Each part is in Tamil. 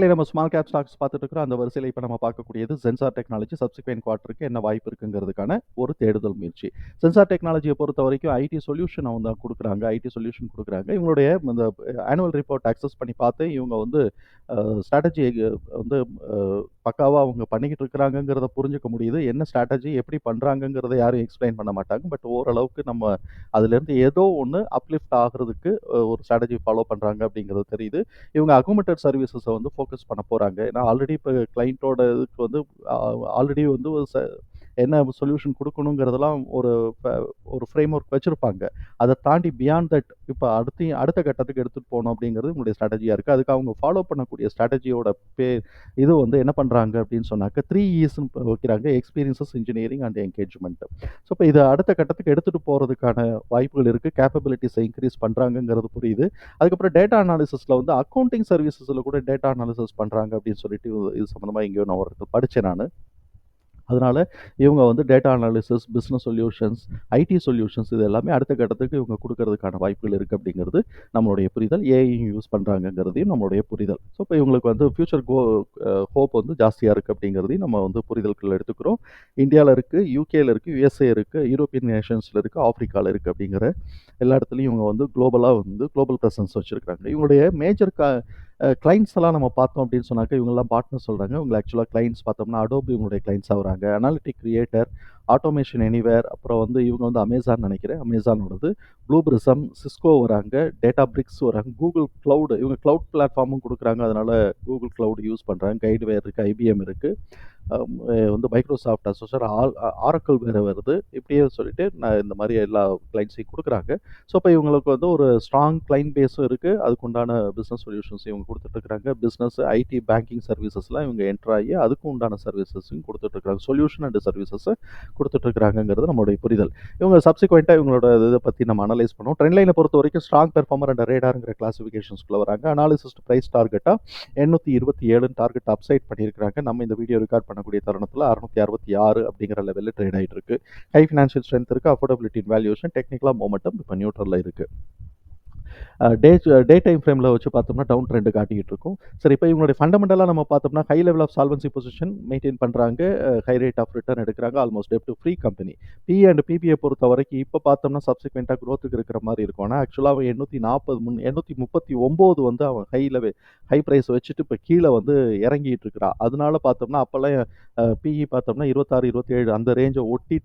நம்ம ஸ்மால் கேப் ஸ்டாக்ஸ் பார்த்துட்டு இருக்கிறோம். அந்த வரிசையில் இப்போ நம்ம பார்க்கக்கூடியது சென்சார் டெக்னாலஜி சப்சிக்வெண்ட் குவார்ட்டருக்கு என்ன வாய்ப்பு இருக்குங்கிறதுக்கான ஒரு தேடுதல் முயற்சி. சென்சார் டெக்னாலஜியை பொறுத்த வரைக்கும் ஐடி சொல்யூஷன் அவங்க தான் கொடுக்குறாங்க. ஐடி சொல்யூஷன் கொடுக்குறாங்க. இவங்களுடைய இந்த ஆனுவல் ரிப்போர்ட் அக்சஸ் பண்ணி பார்த்து இவங்க வந்து ஸ்ட்ராட்டஜி வந்து பக்காவாக அவங்க பண்ணிக்கிட்டு இருக்கிறாங்கங்கிறத புரிஞ்சுக்க முடியுது. என்ன ஸ்ட்ராட்டஜி எப்படி பண்ணுறாங்கங்கிறத யாரும் எக்ஸ்பிளைன் பண்ண மாட்டாங்க. பட் ஓரளவுக்கு நம்ம அதுலேருந்து ஏதோ ஒன்று அப்லிஃப்ட் ஆகிறதுக்கு ஒரு ஸ்ட்ராட்டஜி ஃபாலோ பண்ணுறாங்க அப்படிங்கிறது தெரியுது. இவங்க அக்குமெண்டட் சர்வீசஸை வந்து ஃபோக்கஸ் பண்ண போகிறாங்க ஏன்னா ஆல்ரெடி இப்போ கிளைண்ட்டோட இதுக்கு வந்து ஆல்ரெடி வந்து ஒரு ச- என்ன சொல்யூஷன் கொடுக்கணுங்கிறதெல்லாம் ஒரு ஒரு ஃப்ரேம் ஒர்க் வச்சுருப்பாங்க. அதை தாண்டி பியாண்ட் தட் இப்போ அடுத்து அடுத்த கட்டத்துக்கு எடுத்துகிட்டு போகணும் அப்படிங்கிறது உங்களுடைய ஸ்ட்ராட்டஜியாக இருக்குது அதுக்கு அவங்க ஃபாலோ பண்ணக்கூடிய ஸ்ட்ராட்டஜியோட பே இது வந்து என்ன பண்ணுறாங்க அப்படின்னு சொன்னாக்க த்ரீ இயர்ஸ்னு வைக்கிறாங்க. Experiences engineering and engagement so இப்போ இதை அடுத்த கட்டத்துக்கு எடுத்துகிட்டு போகிறதுக்கான வாய்ப்புகள் இருக்குது கேப்பபிலிட்டிஸை இன்க்ரீஸ் பண்ணுறாங்கங்கிறது புரியுது. அதுக்கப்புறம் டேட்டா அனாலிசிஸில் வந்து அக்கௌண்டிங் சர்வீசஸில் கூட டேட்டா அனாலிசிஸ் பண்ணுறாங்க அப்படின்னு சொல்லிட்டு இது- சம்மந்தமாக எங்கேயோ நான் ஒரு படித்தேன் நான். அதனால் இவங்க வந்து data analysis business solutions IT solutions இது எல்லாமே அடுத்த கட்டத்துக்கு இவங்க கொடுக்கறதுக்கான வாய்ப்புகள் இருக்குது அப்படிங்கிறது நம்மளுடைய புரிதல். ஏஐயும் யூஸ் பண்ணுறாங்கங்கிறதையும் நம்மளுடைய புரிதல். ஸோ இப்போ இவங்களுக்கு வந்து ஃப்யூச்சர் கோ ஹோப் வந்து ஜாஸ்தியாக இருக்குது அப்படிங்கிறதையும் நம்ம வந்து புரிதல்கள் எடுத்துக்கிறோம். இந்தியாவில் இருக்குது யூகேயில் இருக்குது யூஎஸ்ஏ இருக்குது யூரோப்பியன் நேஷன்ஸில் இருக்குது ஆஃப்ரிக்காவில் இருக்குது அப்படிங்கிற எல்லா இடத்துலையும் இவங்க வந்து குளோபலாக வந்து குளோபல் ப்ரெசன்ஸ் வச்சுருக்காங்க இவங்களுடைய மேஜர் கா கிளைண்ட்ஸ் எல்லாம் நம்ம பார்த்தோம் அப்படின்னு சொன்னாக்க இவங்கெல்லாம் பார்ட்னர் சொல்கிறாங்க இவங்க ஆக்சுவலாக கிளைண்ட்ஸ் பார்த்தோம்னா அடோபி இவங்களுடைய கிளைண்ட்ஸ் ஆகுறாங்க அனாலிட்டிக் கிரியேட்டர் ஆட்டோமேஷன் எனிவேர் அப்புறம் வந்து இவங்க வந்து அமேசான் நினைக்கிறேன். அமேசானோடது ப்ளூ பிரிசம் சிஸ்கோ வராங்க. டேட்டா பிரிக்ஸ் வராங்க. கூகுள் க்ளவுடு இவங்க க்ளவுட் பிளாட்ஃபார்மும் கொடுக்குறாங்க. அதனால் கூகுள் க்ளவுடு யூஸ் பண்ணுறாங்க கைடுவேர் இருக்குது ஐபிஎம் இருக்குது வந்து மைக்ரோசாஃப்ட் அசோசர் ஆல் ஆரக்கல் வேறு வருது. இப்படியே சொல்லிட்டு நான் இந்த மாதிரி எல்லா கிளைண்ட்ஸையும் கொடுக்குறாங்க. ஸோ இப்போ இவங்களுக்கு வந்து ஒரு ஸ்ட்ராங் கிளைண்ட் பேஸும் இருக்குது அதுக்குண்டான பிஸ்னஸ் சொல்யூஷன்ஸ் இவங்க கொடுத்துட்ருக்குறாங்க பிஸ்னஸ் ஐடி பேங்கிங் சர்வீசஸ்லாம் இவங்க என்ட்ராகி அதுக்கு உண்டான சர்வீசஸும் கொடுத்துட்ருக்குறாங்க சொல்யூஷன் அண்ட் சர்வீசஸை கொடுத்துட்ருக்காங்கங்கிறது நம்மளுடைய புரிதல். இவங்க சப்சிக்வெண்ட்டாக இவங்களோட இதை பற்றி நம்ம அனலைஸ் பண்ணுவோம் ட்ரெண்ட் லைனை பொறுத்த வரைக்கும் ஸ்ட்ராங் பெர்ஃபார்மர் அண்ட் ரேடாருங்கிற கிளாஸிஃபிகேஷன்ஸ்குள்ளே வராங்க. அனாலிசிஸ் ப்ரைஸ் டார்கெட்டாக எண்ணூற்றி இருபத்தி ஏழுன்னு டார்கெட் அப்சைட் பண்ணியிருக்காங்க நம்ம இந்த வீடியோ ரெக்கார்ட் பண்ணக்கூடிய தருணத்தில் அறுநூத்தி அறுபத்தி ஆறு அப்படிங்கிற லெவலில் ட்ரேட் ஆகிட்டு இருக்கு ஹை ஃபினான்ஷியல் ஸ்ட்ரென்த் இருக்குது அஃபோர்டபிலிட்டி வேல்யூஷன் டெக்னிக்கலாக மோமெண்டம் இப்போ நியூட்ரலில் இருக்குது டே டே டைம் ஃப்ரேமில் வச்சு பார்த்தோம்னா டவுன் ட்ரெண்டு காட்டிக்கிட்டு இருக்கும். சரி இப்போ இவங்களுடைய ஃபண்டமெண்டலாக நம்ம பார்த்தோம்னா high level of solvency position maintain பண்ணுறாங்க ஹை ரேட் ஆஃப் ரிட்டர்ன் எடுக்கிறாங்க. ஆல்மோஸ்ட் டெப் to free company B and BPI பொறுத்த வரைக்கும் இப்போ பார்த்தோம்னா சப்சிக்வெண்ட்டாக க்ரோத்துக்கு இருக்கிற மாதிரி இருக்கும். ஆனால் ஆக்சுவலாக அவன் எண்ணூற்றி நாற்பது முன் எண்ணூற்றி முப்பத்தி ஒம்பது வந்து அவன் ஹை லெவல் ஹை ப்ரைஸ் வச்சுட்டு இப்போ கீழே வந்து இறங்கிட்டு இருக்கிறான் அதனால பார்த்தோம்னா அப்போல்லாம் பிஇ பார்த்தோம்னா இருபத்தாறு இருபத்தேழு அந்த ரேஞ்சை ஒட்டி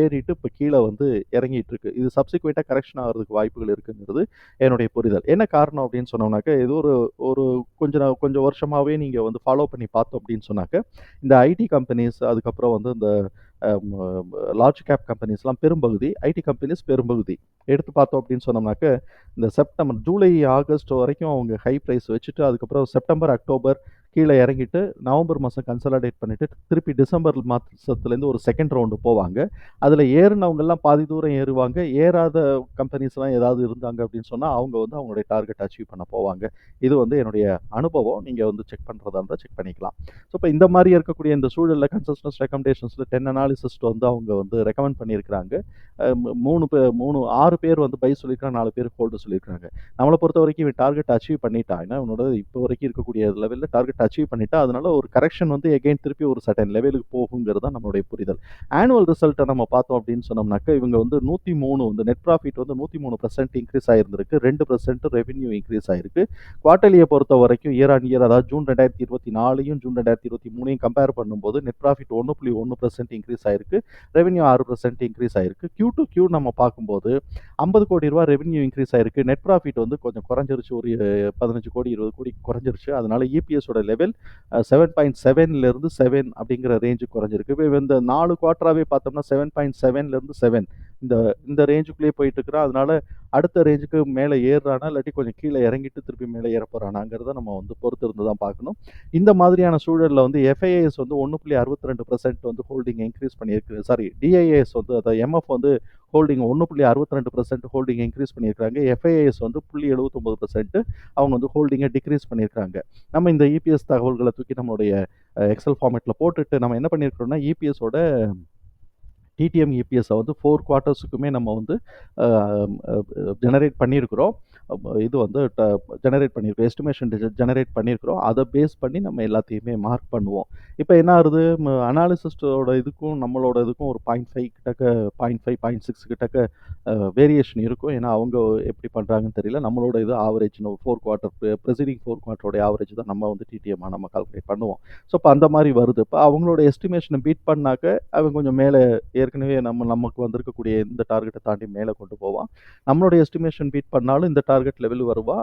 ஏறிட்டு இப்போ கீழே வந்து இறங்கிட்டு இருக்கு. இது சப்சிக்வெண்ட்டாக கரெக்ஷன் ஆகிறதுக்கு வாய்ப்புகள் இருக்குங்கிறது. என்னுடைய புரிதல். என்ன காரணம் அப்படின்னு சொன்னோம்னாக்க இது ஒரு ஒரு கொஞ்ச நா- கொஞ்சம் வருஷமாகவே நீங்கள் வந்து ஃபாலோ பண்ணி பார்த்தோம் அப்படின்னு சொன்னாக்க இந்த ஐடி கம்பெனிஸ் அதுக்கப்புறம் வந்து இந்த லார்ஜ் கேப் கம்பெனிஸ்லாம் பெரும்பகுதி ஐடி கம்பெனிஸ் பெரும்பகுதி. எடுத்து பார்த்தோம் அப்படின்னு சொன்னோம்னாக்க இந்த செப்டம்பர் ஜூலை ஆகஸ்ட் வரைக்கும் அவங்க ஹை ப்ரைஸ் வச்சுட்டு அதுக்கப்புறம் செப்டம்பர் அக்டோபர் கீழே இறங்கிட்டு நவம்பர் மாதம் கன்சல்டேட் பண்ணிவிட்டு திருப்பி டிசம்பர் மாதத்துலேருந்து ஒரு செகண்ட் ரவுண்டு போவாங்க. அதில் ஏறினவங்கெல்லாம் பாதி தூரம் ஏறுவாங்க. ஏறாத கம்பெனிஸ்லாம் ஏதாவது இருந்தாங்க அப்படின்னு சொன்னால் அவங்க வந்து அவங்களுடைய டார்கெட் அச்சீவ் பண்ண போவாங்க. இது வந்து என்னுடைய அனுபவம். நீங்கள் வந்து செக் பண்ணுறதா இருந்தால் செக் பண்ணிக்கலாம். ஸோ இப்போ இந்த மாதிரி இருக்கக்கூடிய இந்த சூழலில் கன்சஸ்டன்ஸ் ரெக்கமெண்டேஷன்ஸில் டென் அனாலிசிஸ்ட் வந்து அவங்க வந்து ரெக்கமெண்ட் பண்ணியிருக்கிறாங்க. மூணு பேர் மூணு ஆறு பேர் வந்து பை சொல்லியிருக்காங்க நாலு பேர் ஹோல்டு சொல்லியிருக்காங்க நம்மளை பொறுத்த வரைக்கும் இவன் டார்கெட் அச்சீவ் பண்ணிட்டான். ஏன்னா இப்போ வரைக்கும் இருக்கக்கூடிய லெவலில் டார்கெட் அச்சீவ் பண்ணிட்டா அதனால ஒரு கரெக்ஷன் வந்து எகைன் திருப்பி ஒரு சர்டன் லெவலுக்கு போகுங்கிறது தான் நம்மளுடைய புரிதல். ஆனுவல் ரிசல்ட்டை நம்ம பார்த்தோம் அப்படின்னு சொன்னோம்னாக்க இவங்க வந்து நூற்றி மூணு வந்து நெட் ப்ராஃபிட் வந்து நூற்றி மூணு பர்சன்ட் இன்க்ரீஸ் ஆயிருந்திருக்கு. ரெண்டு பர்சன்ட் ரெவன்யூ இன்க்ரீஸ் ஆயிருக்கு. குவார்டர்லியை பொறுத்த வரைக்கும் இயர் ஆன் இயர் அதாவது ஜூன் ரெண்டாயிரத்தி இருபத்தி நாலையும் ஜூன் ரெண்டாயிரத்தி இருபத்தி மூணையும் கம்பேர் பண்ணும்போது நெட் ப்ராஃபிட் ஒன்று புள்ளி ஒன்று பர்சன்ட் இன்க்ரீஸ் ஆயிருக்கு. ரெவன்யூ ஆறு பர்சன்ட் இன்க்ரீஸ் ஆயிருக்கு. கியூ டு கியூ நம்ம பார்க்கும்போது ஐம்பது கோடி ரூபா ரெவன்யூ இன்க்ரீஸ் ஆயிருக்கு. நெட் ப்ராஃபிட் வந்து கொஞ்சம் குறைஞ்சிருச்சு. ஒரு பதினஞ்சு கோடி இருபது கோடி குறைஞ்சிருச்சு. அதனால இபிஎஸோட லெவல் செவன் பாயிண்ட் செவன்லேருந்து செவன் அப்படிங்கிற ரேஞ்சு குறைஞ்சிருக்கு. இப்போ இந்த நாலு குவார்ட்டராகவே பார்த்தோம்னா செவன் பாயிண்ட் செவன்லேருந்து செவன் இந்த இந்த ரேஞ்சுக்குள்ளேயே போயிட்டு இருக்கிறான் அதனால அடுத்த ரேஞ்சுக்கு மேலே ஏறுறானா இல்லாட்டி கொஞ்சம் கீழே இறங்கிட்டு திருப்பி மேலே ஏற போகிறானாங்கிறத நம்ம வந்து பொறுத்து இருந்து தான் பார்க்கணும். இந்த மாதிரியான சூழலில் வந்து எஃப்ஐஏஎஸ் வந்து ஒன்று புள்ளி அறுபத்தி ரெண்டு வந்து ஹோல்டிங் இன்க்ரீஸ் பண்ணியிருக்கு. சாரி டிஐஏஎஸ் வந்து அதை எம்எஃப் வந்து ஹோல்டிங் ஒன்று புள்ளி அறுபத்தி ரெண்டு பர்சன்ட் ஹோல்டிங் இன்க்ரீஸ் பண்ணியிருக்காங்க எஃப்ஐஏஎஸ் வந்து புள்ளி எழுபத்தொம்பது பர்சன்ட் அவங்க வந்து ஹோல்டிங்கை டிக்ரீஸ் பண்ணியிருக்காங்க நம்ம இந்த இபிஎஸ் தகவல்களை தூக்கி நம்மளுடைய எக்ஸல் ஃபார்மேட்டில் போட்டுட்டு நம்ம என்ன பண்ணியிருக்கிறோம்னா இபிஎஸோட டிடிஎம் இபிஎஸ்ஸை வந்து ஃபோர் குவார்ட்டர்ஸுக்குமே நம்ம வந்து ஜெனரேட் பண்ணியிருக்கிறோம். இது வந்து ஜெனரேட் பண்ணியிருக்கோம் எஸ்டிமேஷன் ஜெனரேட் பண்ணியிருக்கிறோம் அதை பேஸ் பண்ணி நம்ம எல்லாத்தையுமே மார்க் பண்ணுவோம். இப்போ என்ன ஆகுது? அனாலிசிஸ்டோட இதுக்கும் நம்மளோட இதுக்கும் ஒரு பாயிண்ட் ஃபைவ் கிட்டக்க பாயிண்ட் ஃபைவ் பாயிண்ட் சிக்ஸ் கிட்டக்க வேரியேஷன் இருக்கும். ஏன்னா அவங்க எப்படி பண்ணுறாங்கன்னு தெரியல. நம்மளோட இது average four quarter preceding four குவார்ட்டரோட average தான் நம்ம வந்து டிடிஎம்மாக நம்ம கால்குலேட் பண்ணுவோம். ஸோ இப்போ அந்த மாதிரி வருது. இப்போ அவங்களோட எஸ்டிமேஷனை பீட் பண்ணாக்க அவங்க கொஞ்சம் மேலே ஏற்கனவே நம்ம நமக்கு வந்திருக்கக்கூடிய இந்த டார்கெட்டை தாண்டி மேலே கொண்டு போவான். நம்மளோட எஸ்டிமேஷன் பீட் பண்ணாலும் இந்த டார்கெட் லெவல் வருவா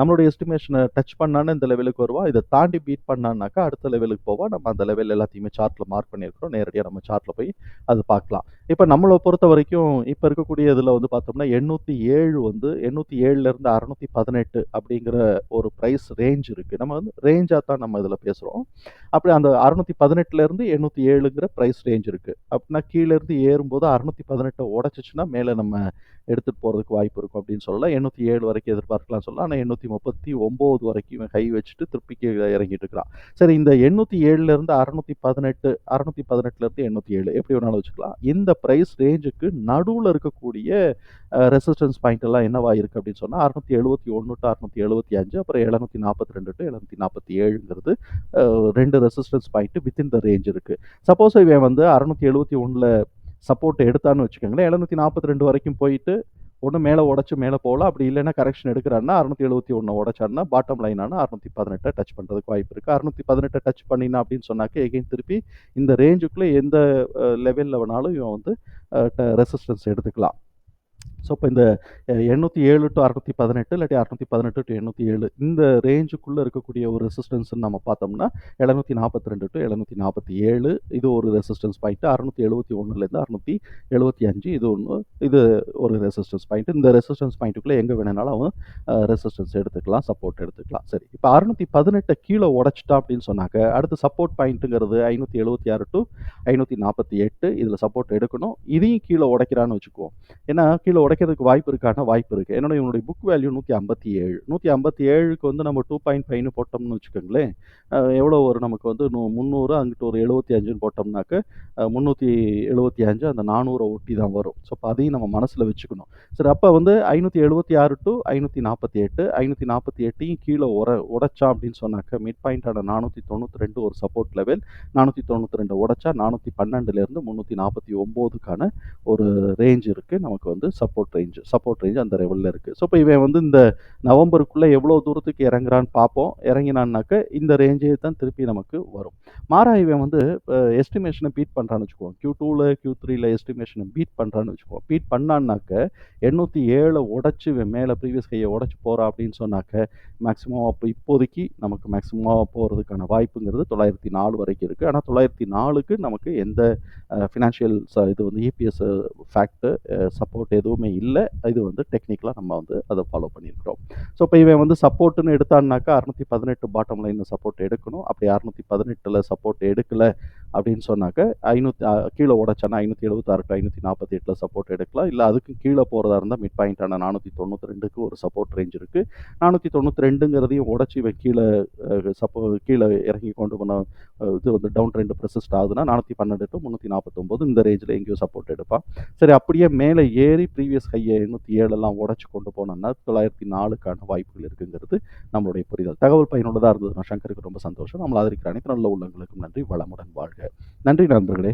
நம்மளுடைய எஸ்டிமேஷனை டச் பண்ணான்னு இந்த லெவலுக்கு வருவா இதை தாண்டி பீட் பண்ணான்னாக்கா அடுத்த லெவலுக்கு போவா நம்ம அந்த லெவல் எல்லாத்தையுமே சார்ட்டில் மார்க் பண்ணியிருக்கிறோம் நேரடியாக நம்ம சார்ட்டில் போய் அது பார்க்கலாம். இப்போ நம்மளை பொறுத்த வரைக்கும் இப்போ இருக்கக்கூடிய இதில் வந்து பார்த்தோம்னா எண்ணூற்றி ஏழு வந்து எண்ணூற்றி ஏழுலேருந்து அறநூற்றி பதினெட்டு அப்படிங்கிற ஒரு ப்ரைஸ் ரேஞ்ச் இருக்குது நம்ம வந்து ரேஞ்சாக தான் நம்ம இதில் பேசுகிறோம் அப்படி அந்த அறநூற்றி பதினெட்டுலேருந்து எண்ணூற்றி ஏழுங்கிற ப்ரைஸ் ரேஞ்ச் இருக்குது அப்படின்னா கீழேருந்து ஏறும்போது அறநூற்றி பதினெட்டை உடச்சிச்சுன்னா மேலே நம்ம எடுத்துகிட்டு போகிறதுக்கு வாய்ப்பு இருக்கும் அப்படின்னு சொல்லலாம். எண்ணூற்றி ஏழு வரைக்கும் எதிர்பார்க்கலாம் சொல்லலாம். ஆனால் எண்ணூற்றி முப்பத்தி ஒம்பது வரைக்கும் கை வச்சுட்டு திருப்பி இறங்கிட்டு இருக்கிறான். சரி இந்த எண்ணூற்றி ஏழுலேருந்து அறநூற்றி பதினெட்டு அறநூற்றி பதினெட்டுலேருந்து எண்ணூற்றி ஏழு எப்படி வேணாலும் வச்சுக்கலாம். இந்த ப்ரைஸ் ரேஞ்சுக்கு நடுவில் இருக்கக்கூடிய ரெசிஸ்டன்ஸ் பாயிண்ட் எல்லாம் என்னவா இருக்குது அப்படின்னு சொன்னால் அறுநூத்தி எழுபத்தி ஒன்று டு அறுநூத்தி எழுபத்தி அஞ்சு அப்புறம் எழுநூத்தி நாற்பத்தி ரெண்டு டு எழுநூத்தி நாற்பத்தி ஏழுங்கிறது ரெண்டு resistance point within the range இருக்குது சப்போஸ் இவன் வந்து அறுநூத்தி எழுபத்தி ஒன்றில் சப்போர்ட் எடுத்தான்னு வச்சுக்கோங்களேன் எழுநூத்தி நாற்பத்தி ரெண்டு வரைக்கும் போயிட்டு ஒன்று மேலே உடச்சி மேலே போகலாம் அப்படி இல்லைன்னா கரெக்ஷன் எடுக்கிறான்னா அறுநூத்தி எழுபத்தி ஒன்று உடச்சாருன்னா பாட்டம் லைனான அறுநூத்தி பதினெட்டை டச் பண்ணுறதுக்கு வாய்ப்பு இருக்குது அறுநூத்தி பதினெட்டை டச் பண்ணினா அப்படின்னு சொன்னாக்க எகைன் திருப்பி இந்த ரேஞ்சுக்குள்ளே எந்த லெவலில் வேணாலும் இவன் வந்து ரெசிஸ்டன்ஸ் எடுத்துக்கலாம். ஸோ இப்போ இந்த எண்ணூற்றி ஏழு டு அறுநூற்றி பதினெட்டு இல்லாட்டி அறுநூத்தி பதினெட்டு டு எண்ணூற்றி ஏழு இந்த ரேஞ்சுக்குள்ளே இருக்கக்கூடிய ஒரு ரெசிஸ்டன்ஸ்னு நம்ம பார்த்தோம்னா எழுநூற்றி நாற்பத்தி ரெண்டு டு எழுநூற்றி நாற்பத்தி ஏழு இது ஒரு ரெசிஸ்டன்ஸ் பாயிண்ட்டு அறுநூற்றி எழுபத்தி ஒன்றுலேருந்து அறுநூற்றி எழுபத்தி அஞ்சு இது ஒன்று இது ஒரு ரெசிஸ்டன்ஸ் பாயிண்ட் இந்த ரெசிஸ்டன்ஸ் பாயிண்ட்டுக்குள்ளே எங்கே வேணுனாலும் அவன் ரெசிஸ்டன்ஸ் எடுத்துக்கலாம் சப்போர்ட் எடுத்துக்கலாம். சரி இப்போ அறுநூற்றி பதினெட்டை கீழே உடச்சிட்டா அப்படின்னு சொன்னாக்க அடுத்து சப்போர்ட் பாயிண்ட்டுங்கிறது ஐநூற்றி எழுபத்தி ஆறு டு ஐநூற்றி நாற்பத்தி எட்டு இதில் சப்போர்ட் எடுக்கணும். இதையும் கீழே உடைக்கிறான்னு வச்சுக்குவோம். ஏன்னா கீழே உடைக்கிறதுக்கு வாய்ப்பு இருக்கான? வாய்ப்பு இருக்குது என்னோட இவனுடைய புக் வேல்யூ நூற்றி ஐம்பத்தி ஏழு. நூற்றி ஐம்பத்தி ஏழுக்கு வந்து நம்ம டூ பாயிண்ட் ஃபைவ்னு போட்டோம்னு வச்சுக்கோங்களேன் எவ்வளோ ஒரு நமக்கு வந்து நூ முந்நூறு அங்கிட்டு ஒரு எழுபத்தி அஞ்சுன்னு போட்டோம்னாக்க முந்நூற்றி எழுபத்தி அஞ்சு அந்த நானூறை ஒட்டி தான் வரும். ஸோ அப்போ அதையும் நம்ம மனசில் வச்சுக்கணும். சரி அப்போ வந்து ஐநூற்றி எழுபத்தி ஆறு டு ஐநூற்றி நாற்பத்தி எட்டு ஐநூற்றி நாற்பத்தி எட்டையும் கீழே உர உடைச்சா அப்படின்னு சொன்னாக்க மிட் பாயிண்டான நானூற்றி தொண்ணூற்றி ரெண்டு ஒரு சப்போர்ட் லெவல் நானூற்றி தொண்ணூற்றி ரெண்டு உடைச்சா நானூற்றி பன்னெண்டுலேருந்து முந்நூற்றி நாற்பத்தி ஒம்போதுக்கான ஒரு ரேஞ்ச் இருக்குது நமக்கு வந்து சப்போர்ட் ரேஞ்ச் சப்போர்ட் ரேஞ்ச் அந்த லெவலில் இருக்குது ஸோ இப்போ இவன் வந்து இந்த நவம்பருக்குள்ளே எவ்வளோ தூரத்துக்கு இறங்குறான்னு பார்ப்போம் இறங்கினான்னாக்க இந்த ரேஞ்சே தான் திருப்பி நமக்கு வரும். மாறா இவன் வந்து எஸ்டிமேஷனை பீட் பண்ணுறான்னு வச்சுக்குவோம் கியூ டூவில் கியூ த்ரீல எஸ்டிமேஷனை பீட் பண்ணுறான்னு வச்சுக்குவோம் பீட் பண்ணான்னாக்க எண்ணூற்றி ஏழை உடச்சி இவன் மேலே ப்ரீவியஸ் கையை உடச்சி போகிறான் அப்படின்னு சொன்னாக்க மேக்ஸிமம் அப்போ இப்போதைக்கு நமக்கு மேக்ஸிமமாக போகிறதுக்கான வாய்ப்புங்கிறது தொள்ளாயிரத்தி நாலு வரைக்கும் இருக்குது ஆனால் தொள்ளாயிரத்தி நாலுக்கு நமக்கு எந்த ஃபினான்ஷியல் இது வந்து இபிஎஸ் ஃபேக்ட்டு சப்போர்ட் எதுவுமே இல்லை இது வந்து டெக்னிக்கலாக நம்ம வந்து அதை ஃபாலோ பண்ணியிருக்கிறோம் ஸோ இப்போ இவன் வந்து சப்போர்ட்டுன்னு எடுத்தான்னாக்கா அறுநூற்றி பதினெட்டு பாட்டம் லைனில் சப்போர்ட் எடுக்கணும். அப்படி அறுநூற்றி பதினெட்டில் சப்போர்ட் எடுக்கலை அப்படின்னு சொன்னாக்க ஐநூற்றி கீழே உடச்சானா ஐநூற்றி எழுபத்தாறு டு ஐநூற்றி நாற்பத்தி எட்டில் சப்போர்ட் எடுக்கலாம். இல்லை அதுக்கு கீழே போகிறதா இருந்தால் மிட் பாயிண்டான நானூற்றி தொண்ணூற்றி ரெண்டுக்கு ஒரு சப்போர்ட் ரேஞ்ச் இருக்குது நானூற்றி தொண்ணூற்றி ரெண்டுங்கிறதையும் உடச்சி இவன் கீழே சப்போ கீழே இறங்கி கொண்டு போன இது வந்து டவுன் ட்ரெண்ட் ப்ரெசஸ்ட் ஆகுதுன்னா நானூற்றி பன்னெண்டு டு முந்நூற்றி நாற்பத்தொம்போது இந்த ரேஞ்சில் எங்கேயோ சப்போர்ட் எடுப்பான். சரி அப்படியே மேலே ஏறி ப்ரீவியஸ் ஹையை எண்ணூற்றி ஏழெல்லாம் உடச்சி கொண்டு போனோம்னா தொள்ளாயிரத்தி நாலுக்கான வாய்ப்புகள் இருக்குங்கிறது நம்மளுடைய புரிதல். தகவல் பயனுள்ளதாக இருந்ததுன்னா சங்கருக்கு ரொம்ப சந்தோஷம். நம்மளை ஆதரிக்கிற அனைத்து நல்ல உள்ளங்களுக்கும் நன்றி. வளமுடன் வாழ்க. நன்றி நண்பர்களே.